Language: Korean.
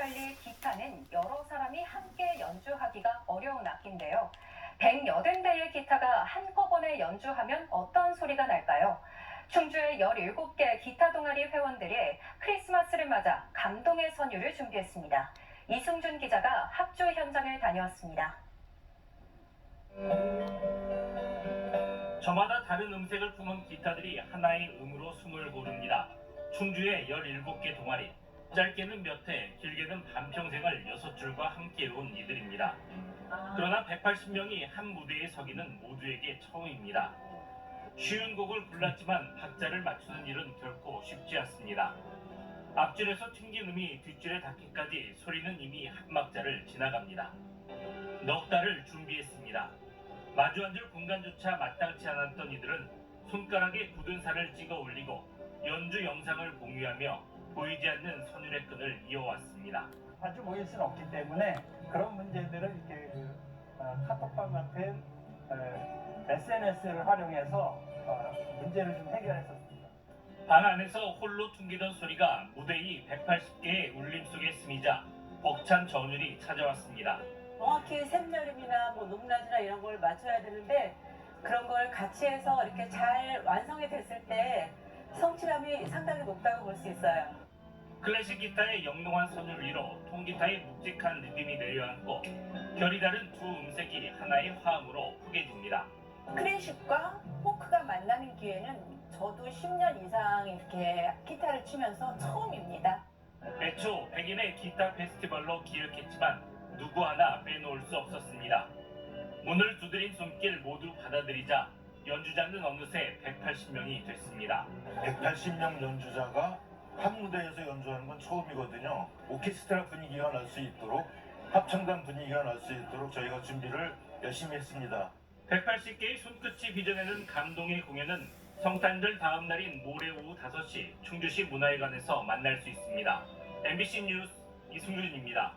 달리 기타는 여러 사람이 함께 연주하기가 어려운 악기인데요. 180 대의 기타가 한꺼번에 연주하면 어떤 소리가 날까요? 충주의 17개 기타 동아리 회원들이 크리스마스를 맞아 감동의 선율을 준비했습니다. 이승준 기자가 합주 현장을 다녀왔습니다. 저마다 다른 음색을 품은 기타들이 하나의 음으로 숨을 고릅니다. 충주의 17개 동아리. 짧게는 몇 해, 길게는 반평생을 여섯 줄과 함께해온 이들입니다. 그러나 180명이 한 무대에 서기는 모두에게 처음입니다. 쉬운 곡을 불렀지만 박자를 맞추는 일은 결코 쉽지 않습니다. 앞줄에서 튕긴 음이 뒷줄에 닿기까지 소리는 이미 한 박자를 지나갑니다. 넉 달을 준비했습니다. 마주 앉을 공간조차 마땅치 않았던 이들은 손가락에 굳은 살을 찍어 올리고 연주 영상을 공유하며 보이지 않는 선율의 끈을 이어왔습니다. 자주 모일 수는 없기 때문에 그런 문제들을 이렇게 그, 어, 카톡방 같은 어, SNS를 활용해서 어, 문제를 좀 해결했었습니다. 방 안에서 홀로 퉁기던 소리가 무대 위 180개의 울림 속에 스미자 벅찬 전율이 찾아왔습니다. 정확히 샘여름이나 뭐 높낮이나 이런 걸 맞춰야 되는데 그런 걸 같이 해서 이렇게 잘 완성이 됐을 때 성취감이 상당히 높다고 볼 수 있어요. 클래식 기타의 영롱한 선율 위로 통기타의 묵직한 리듬이 내려앉고 결이 다른 두 음색이 하나의 화음으로 후개집니다. 클래식과 포크가 만나는 기회는 저도 10년 이상 이렇게 기타를 치면서 처음입니다. 애초 백인의 기타 페스티벌로 기획했지만 누구 하나 빼놓을 수 없었습니다. 문을 두드린 손길 모두 받아들이자 연주자는 어느새 180명이 됐습니다. 180명 연주자가 한 무대에서 연주하는 건 처음이거든요. 오케스트라 분위기가 날 수 있도록 합창단 분위기가 날 수 있도록 저희가 준비를 열심히 했습니다. 180개의 손끝이 빚어내는 감동의 공연은 성탄절 다음 날인 모레 오후 5시 충주시 문화회관에서 만날 수 있습니다. MBC 뉴스 이승준입니다.